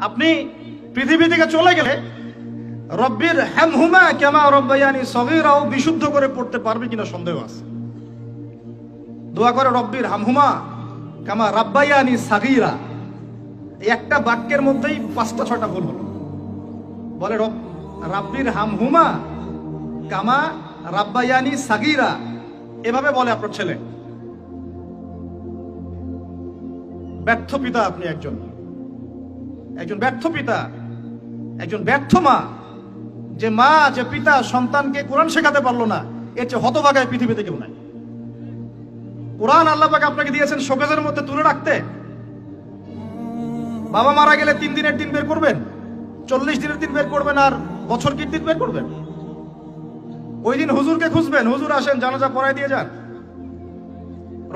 আপনি পৃথিবী থেকে চলে গেলে রব্বির হ্যামহুমা কেমা রব্বাইয়ানি সগীরাও বিশুদ্ধ করে পড়তে পারবে কিনা সন্দেহ আছে। দোয়া করে রব্বির হামহুমা কামা রাব্বাইয়ানি সাগীরা। একটা বাক্যের মধ্যেই পাঁচটা ছটা ভুল হলো। বলে রব রাব্বির হামহুমা কামা রাব্বাইয়ানি সাগিরা। এভাবে বলে আপনার ছেলে। ব্যর্থ পিতা আপনি একজন। একজন ব্যর্থ পিতা, একজন ব্যর্থ মা, যে মা, যে পিতা সন্তানকে কোরআন শেখাতে পারল না, এর চেয়ে হতভাগায় পৃথিবীতে কেউ নাই। কোরআন আল্লাহ পাক আপনাকে দিয়েছেন শোকেজের মধ্যে তুলে রাখতে। বাবা মারা গেলে তিন দিনের দিন বের করবেন, চল্লিশ দিনের দিন বের করবেন আর বছর কি দিন বের করবেন। ওই দিন হুজুরকে খুঁজবেন, হুজুর আসেন, জানাজা পড়ায় দিয়ে যান।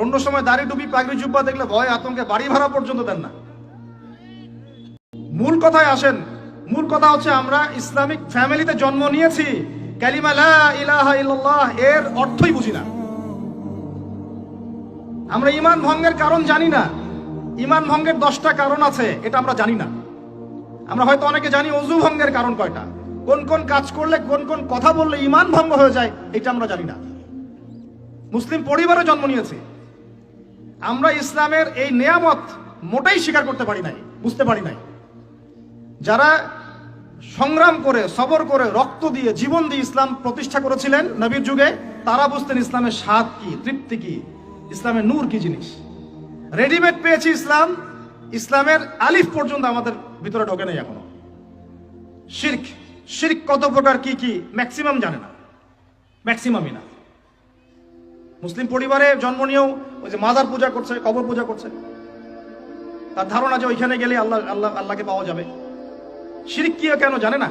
অন্য সময় দাড়ি টুপি, পাগড়ি, জুব্বা দেখলে ভয়, আতঙ্কে বাড়ি ভাড়া পর্যন্ত দেন না। মূল কথায় আসেন। মূল কথা হচ্ছে আমরা ইসলামিক ফ্যামিলিতে জন্ম নিয়েছি। কালিমা ইলাহা এর অর্থই বুঝি না। আমরা ইমান ভঙ্গের কারণ জানি না। ইমান ভঙ্গের দশটা কারণ আছে, এটা আমরা জানি না। আমরা হয়তো অনেকে জানি অজু ভঙ্গের কারণ কয়টা। কোন কোন কাজ করলে, কোন কোন কথা বললে ইমান ভঙ্গ হয়ে যায়, এটা আমরা জানি না। মুসলিম পরিবারে জন্ম নিয়েছি। আমরা ইসলামের এই নিয়ামত মোটেই স্বীকার করতে পারি নাই, বুঝতে পারি নাই। যারা সংগ্রাম করে, সবর করে, রক্ত দিয়ে জীবন দিয়ে ইসলাম প্রতিষ্ঠা করেছিলেন নবীর যুগে, তারা বুঝতেন ইসলামের স্বাদ কি, তৃপ্তি কি, ইসলামের নূর কি জিনিস। রেডিমেড পেয়েছি ইসলাম, ইসলামের আলিফ পর্যন্ত আমাদের ভিতরে ঢোকে নেই এখনও। শির্ক শির্ক কত প্রকার, কি কি ম্যাক্সিমাম জানে না। ম্যাক্সিমামই না। মুসলিম পরিবারে জন্ম নিয়েও ওই যে মাজার পূজা করছে, কবর পূজা করছে। তার ধারণা যে ওইখানে গেলে আল্লাহ আল্লাহ, আল্লাহকে পাওয়া যাবে। শিরিক কি কেন জানে না?